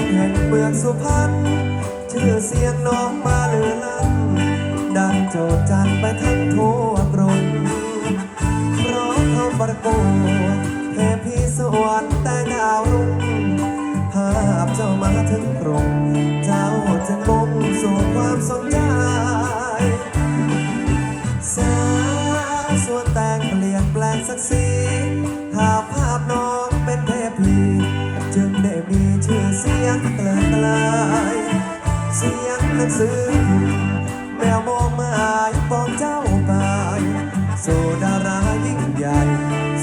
องสุพรรณชื่อเสียงน้องมาเลือลั่นดังโจดจันไปทั้งทั่วกรุงเพราะเขาประกวดเทพีสวรรค์แต่ดาวรุ่งภาพเจ้ามาถึงกรุง เจ้าจึงมุ่งสู่ความสนใจสาวส่วนแต่งเปลี่ยนแปลงสักสี ยงเกลกลายเสียงหนังสือแมวมองมาอายปองเจ้าไปสู่ดารายิ่งใหญ่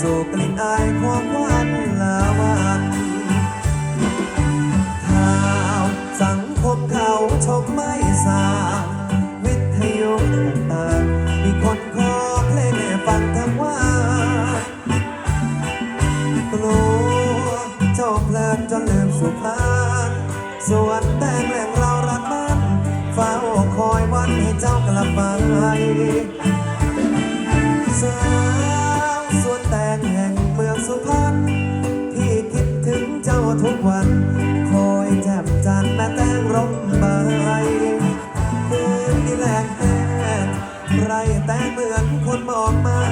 สู่กลิ่นอายความหวานลาวันข่าวสังคมเขาชมไม่สาวิทยุต่างมีคนขอเพลงให้ฟังทั้งวันกลัว เจ้าเพลินจนลืมสุพรรณส่วนแต่งแหล่งเรารักมันเฝ้าคอยวันให้เจ้ากลับมาสาวสวนแตงแห่งเมืองสุพรรณพี่คิดถึงเจ้าทุกวัน คอยแจ่มจันทร์แม่แตงร่มใบคืนนี้แหลกแห้งไรแต่เหมือนคนมองไม้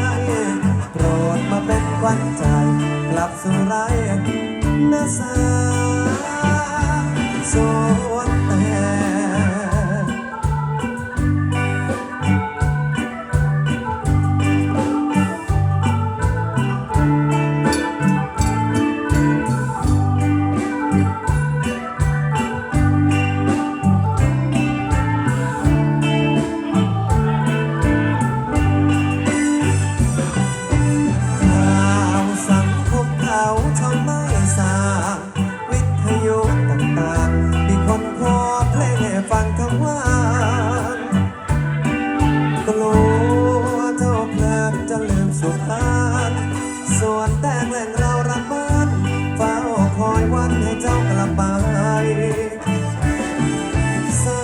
โปรดมาเป็นควันใจ กลับสู่ไร น แต่งแหล่งเรารักมันเฝ้าคอยวันให้เจ้ากลับไปสา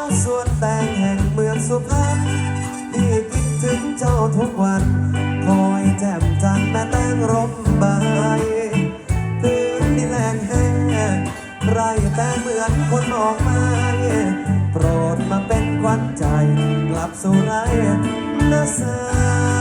วสวนแตงแห่งเมืองสุพรรณที่คิดถึงเจ้าทุกวัน คอยแจ่มจันทร์แม่แตงร่มใบคืนนี้แหลงแห้งไรแต่เหมือนคนมองไม้โปรดมาเป็นควันใจ กลับสู่ไรนะสาว